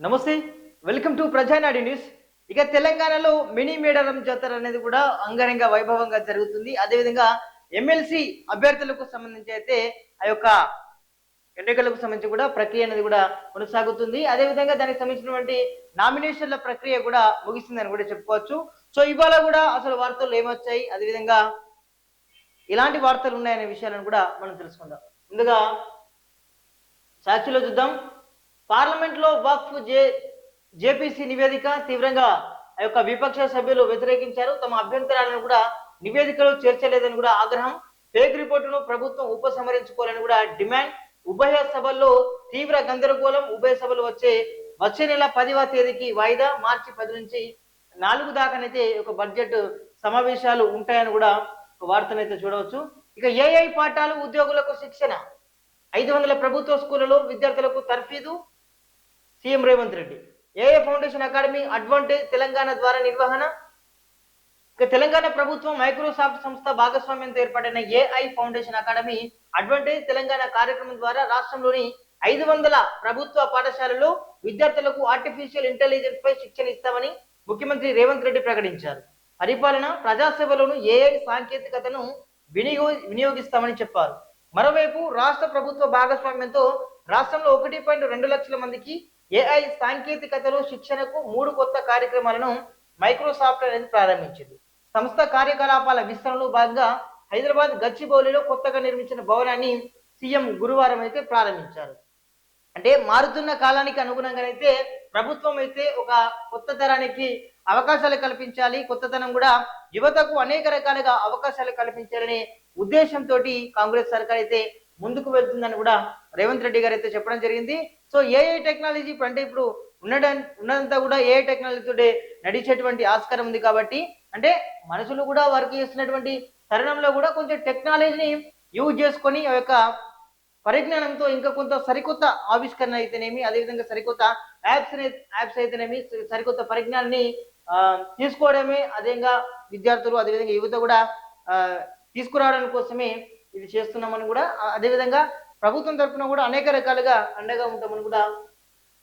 నమస్తే welcome to ప్రజానాడి news. ఇక తెలంగాణలో మినీ మేడారం జాతర అనేది కూడా అంగరంగ వైభవంగా జరుగుతుంది. అదేవిధంగా ఎమ్మెల్సీ అభ్యర్థులకు సంబంధించి అయితే ఆ యొక్క ఎన్నికలకు సంబంధించి కూడా ప్రక్రియ అనేది కూడా కొనసాగుతుంది. అదేవిధంగా దానికి సంబంధించినటువంటి నామినేషన్ల ప్రక్రియ కూడా ముగిసిందని కూడా చెప్పుకోవచ్చు. సో ఇవాళ కూడా అసలు వార్తలు ఏమొచ్చాయి? అదేవిధంగా ఇలాంటి వార్తలు ఉన్నాయనే విషయాలను కూడా మనం తెలుసుకుందాం. ముందుగా సాక్షిలో చూద్దాం. పార్లమెంట్లో వక్ఫ్ జే జేపీసీ నివేదిక తీవ్రంగా ఆ యొక్క విపక్ష సభ్యులు వ్యతిరేకించారు. తమ అభ్యంతరాలను కూడా నివేదికలో చేర్చలేదని కూడా ఆగ్రహం. ఫేక్ రిపోర్టును ప్రభుత్వం ఉపసంహరించుకోవాలని కూడా డిమాండ్. ఉభయ సభల్లో తీవ్ర గందరగోళం. ఉభయ సభలు వచ్చే వచ్చే నెల పదివ తేదీకి వాయిదా. మార్చి పది నుంచి నాలుగు దాకానైతే ఒక బడ్జెట్ సమావేశాలు ఉంటాయని కూడా ఒక వార్తనైతే చూడవచ్చు. ఇక ఏఐ పాఠాలు ఉద్యోగులకు శిక్షణ. ఐదు వందల ప్రభుత్వ స్కూళ్ళలో విద్యార్థులకు తర్ఫీదు. CM Revanth Reddy. AI foundation academy advantage Telangana ద్వారా నిర్వహణ? ఇక తెలంగాణ ప్రభుత్వం మైక్రోసాఫ్ట్ సంస్థ భాగస్వామ్యంతో ఏర్పడిన AI foundation academy advantage Telangana కార్యక్రమం ద్వారా రాష్ట్రంలోని ఐదు వందల ప్రభుత్వ పాఠశాలలో విద్యార్థులకు ఆర్టిఫిషియల్ ఇంటెలిజెన్స్ పై శిక్షణ ఇస్తామని ముఖ్యమంత్రి రేవంత్ రెడ్డి ప్రకటించారు. పరిపాలన ప్రజాసేవలోను ఏఐ సాంకేతికతను వినియో వినియోగిస్తామని చెప్పారు. మరోవైపు రాష్ట్ర ప్రభుత్వ భాగస్వామ్యంతో రాష్ట్రంలో ఒకటి పాయింట్ రెండు లక్షల మందికి ఏఐ సాంకేతికతలో శిక్షణకు మూడు కొత్త కార్యక్రమాలను మైక్రోసాఫ్ట్ అనేది ప్రారంభించింది. సంస్థ కార్యకలాపాల విస్తరణలో భాగంగా హైదరాబాద్ గచ్చిబౌలిలో కొత్తగా నిర్మించిన భవనాన్ని సీఎం గురువారం అయితే ప్రారంభించారు. అంటే మారుతున్న కాలానికి అనుగుణంగా అయితే ప్రభుత్వం అయితే ఒక కొత్త తరానికి అవకాశాలు కల్పించాలి కొత్తతనం కూడా యువతకు అనేక రకాలుగా అవకాశాలు కల్పించాలనే ఉద్దేశంతో కాంగ్రెస్ సర్కార్ అయితే ముందుకు వెళ్తుందని కూడా రేవంత్ రెడ్డి గారు అయితే చెప్పడం జరిగింది. సో ఏఐ టెక్నాలజీ ఇప్పుడు అంటే ఇప్పుడు ఉండడం ఉన్నదంతా కూడా ఏఐ టెక్నాలజీతోటే నడిచేటువంటి ఆస్కారం ఉంది కాబట్టి అంటే మనుషులు కూడా వర్క్ చేస్తున్నటువంటి తరుణంలో కూడా కొంచెం టెక్నాలజీని యూజ్ చేసుకొని ఆ యొక్క పరిజ్ఞానంతో ఇంకా కొంత సరికొత్త ఆవిష్కరణ అయితేనేమి అదేవిధంగా సరికొత్త యాప్స్ యాప్స్ అయితేనేమి సరికొత్త పరిజ్ఞానాన్ని తీసుకోవడమే అదేవిధంగా విద్యార్థులు అదేవిధంగా యువత కూడా తీసుకురావడం కోసమే ఇది చేస్తున్నామని కూడా అదేవిధంగా ప్రభుత్వం తరఫున కూడా అనేక రకాలుగా అండగా ఉంటామని కూడా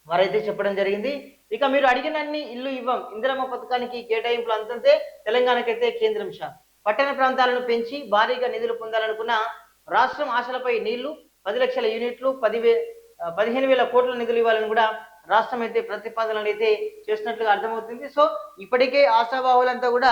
వారైతే చెప్పడం జరిగింది. ఇక మీరు అడిగినన్ని ఇల్లు ఇవ్వం ఇందిరమ్మ పథకానికి కేటాయింపులు అంతంతే తెలంగాణకైతే కేంద్రం షా. పట్టణ ప్రాంతాలను పెంచి భారీగా నిధులు పొందాలనుకున్న రాష్ట్రం ఆశలపై నీళ్ళు పది లక్షల యూనిట్లు పదివే పదిహేను వేల కోట్ల నిధులు ఇవ్వాలని కూడా రాష్ట్రం అయితే ప్రతిపాదనలు అయితే చేసినట్లుగా అర్థమవుతుంది. సో ఇప్పటికే ఆశాబాహులంతా కూడా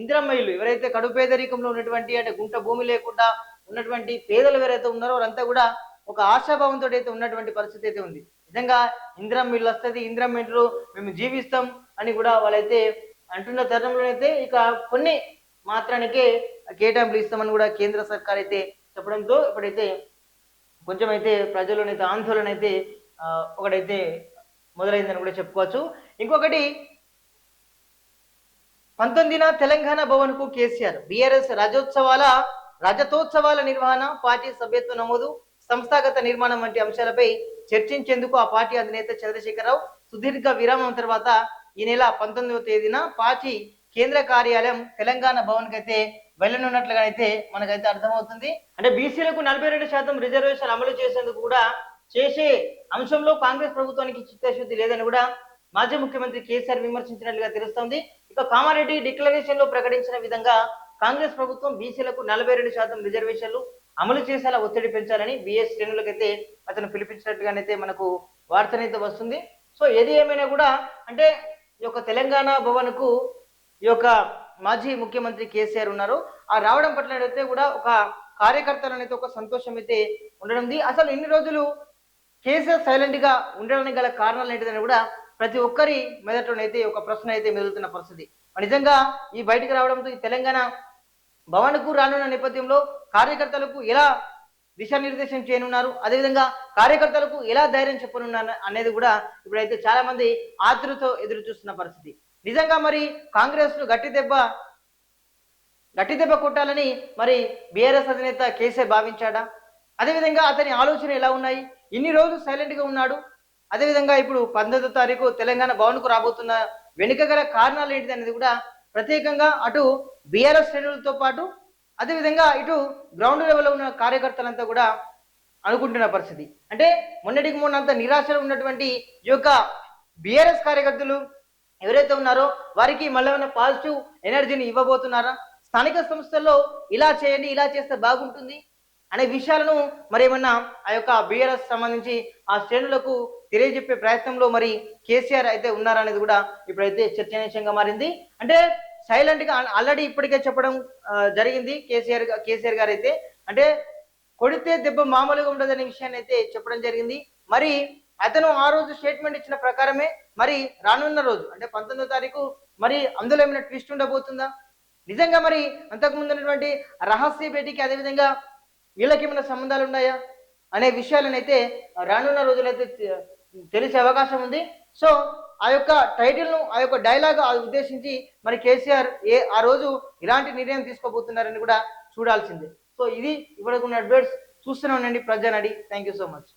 ఇందిరమ్మ ఇల్లు ఎవరైతే కడు పేదరికంలో ఉన్నటువంటి అంటే గుంట భూమి లేకుండా ఉన్నటువంటి పేదలు ఎవరైతే ఉన్నారో వారంతా కూడా ఒక ఆశాభావంతో అయితే ఉన్నటువంటి పరిస్థితి అయితే ఉంది. నిజంగా ఇంద్రం ఇల్లు వస్తుంది ఇంద్రం ఇంట్లో మేము జీవిస్తాం అని కూడా వాళ్ళైతే అంటున్న తరుణంలో అయితే ఇక కొన్ని మాత్రానికే కేటాయింపులు ఇస్తామని కూడా కేంద్ర సర్కార్ అయితే చెప్పడంతో ఇప్పుడైతే కొంచెం అయితే ప్రజల్లోనైతే ఆందోళన అయితే ఒకటైతే మొదలైందని కూడా చెప్పుకోవచ్చు. ఇంకొకటి పంతొమ్మిదిన తెలంగాణ భవన్కు కేసీఆర్ బీఆర్ఎస్ రాజోత్సవాల రజతోత్సవాల నిర్వహణ పార్టీ సభ్యత్వ నమోదు సంస్థాగత నిర్మాణం వంటి అంశాలపై చర్చించేందుకు ఆ పార్టీ అధినేత చంద్రశేఖరరావు సుదీర్ఘ విరామం తర్వాత ఈ నెల పంతొమ్మిదవ తేదీన పార్టీ కేంద్ర కార్యాలయం తెలంగాణ భవన్ కైతే వెళ్ళనున్నట్లుగా అయితే మనకైతే అర్థమవుతుంది. అంటే బీసీలకు నలభై రెండు శాతం రిజర్వేషన్ అమలు చేసేందుకు కూడా చేసే అంశంలో కాంగ్రెస్ ప్రభుత్వానికి చిత్తశుద్ధి లేదని కూడా మాజీ ముఖ్యమంత్రి కేసీఆర్ విమర్శించినట్లుగా తెలుస్తోంది. ఇక కామారెడ్డి డిక్లరేషన్లో ప్రకటించిన విధంగా కాంగ్రెస్ ప్రభుత్వం బీసీలకు నలభై రెండు శాతం రిజర్వేషన్లు అమలు చేసేలా ఒత్తిడి పెంచాలని బిఎస్ శ్రేణులకైతే అతను పిలిపించినట్టుగానైతే మనకు వార్తనైతే వస్తుంది. సో ఏది ఏమైనా కూడా అంటే ఈ యొక్క తెలంగాణ భవన్కు ఈ యొక్క మాజీ ముఖ్యమంత్రి కేసీఆర్ ఉన్నారు. ఆ రావడం పట్ల అయితే కూడా ఒక కార్యకర్తలనైతే ఒక సంతోషం అయితే ఉండడం ఉంది. అసలు ఇన్ని రోజులు కేసీఆర్ సైలెంట్గా ఉండడానికి గల కారణాలు ఏంటిదని కూడా ప్రతి ఒక్కరి మెదట్లోనైతే ఒక ప్రశ్న అయితే మెదులుతున్న పరిస్థితి. నిజంగా ఈ బయటికి రావడంతో ఈ తెలంగాణ భవన్కు రానున్న నేపథ్యంలో కార్యకర్తలకు ఎలా దిశానిర్దేశం చేయనున్నారు? అదేవిధంగా కార్యకర్తలకు ఎలా ధైర్యం చెప్పనున్నారు అనేది కూడా ఇప్పుడైతే చాలా మంది ఆతృతో ఎదురు చూస్తున్న పరిస్థితి. నిజంగా మరి కాంగ్రెస్ గట్టి దెబ్బ గట్టి దెబ్బ కొట్టాలని మరి బీఆర్ఎస్ అధినేత కేసీఆర్ భావించాడా? అదేవిధంగా అతని ఆలోచన ఎలా ఉన్నాయి? ఇన్ని రోజులు సైలెంట్గా ఉన్నాడు. అదేవిధంగా ఇప్పుడు పంతొమ్మిదో తారీఖు తెలంగాణ భవన్కు రాబోతున్న వెనుక గల కారణాలు ఏంటిది అనేది కూడా ప్రత్యేకంగా అటు బీఆర్ఎస్ శ్రేణులతో పాటు అదేవిధంగా ఇటు గ్రౌండ్ లెవెల్లో ఉన్న కార్యకర్తలంతా కూడా అనుకుంటున్న పరిస్థితి. అంటే మొన్నటికి మొన్నంత నిరాశలో ఉన్నటువంటి ఈ యొక్క బీఆర్ఎస్ కార్యకర్తలు ఎవరైతే ఉన్నారో వారికి మళ్ళీ ఏమైనా పాజిటివ్ ఎనర్జీని ఇవ్వబోతున్నారా? స్థానిక సంస్థల్లో ఇలా చేయండి ఇలా చేస్తే బాగుంటుంది అనే విషయాలను మరి ఏమన్నా ఆ యొక్క బీఆర్ఎస్ సంబంధించి ఆ శ్రేణులకు తెలియజెప్పే ప్రయత్నంలో మరి కేసీఆర్ అయితే ఉన్నారనేది కూడా ఇప్పుడైతే చర్చనీయాంశంగా మారింది. అంటే సైలెంట్గా ఆల్రెడీ ఇప్పటికే చెప్పడం జరిగింది కేసీఆర్ కేసీఆర్ గారు అయితే అంటే కొడితే దెబ్బ మామూలుగా ఉండదనే విషయాన్ని అయితే చెప్పడం జరిగింది. మరి అతను ఆ రోజు స్టేట్మెంట్ ఇచ్చిన ప్రకారమే మరి రానున్న రోజు అంటే పంతొమ్మిదో తారీఖు మరి అందులో ఏమైనా ట్విస్ట్ ఉండబోతుందా? నిజంగా మరి అంతకుముందు ఉన్నటువంటి రహస్య భేటీకి అదేవిధంగా వీళ్ళకి ఏమైనా సంబంధాలు ఉన్నాయా? అనే విషయాలను అయితే రానున్న రోజులైతే తెలిసే అవకాశం ఉంది. సో ఆ యొక్క టైటిల్ను ఆ యొక్క డైలాగ్ ఉద్దేశించి మరి కేసీఆర్ ఏ ఆ రోజు ఇలాంటి నిర్ణయం తీసుకోబోతున్నారని కూడా చూడాల్సిందే. సో ఇది ఇప్పటికున్న అప్డేట్స్. చూస్తూనే ఉండండి ప్రజానడి. Thank you so much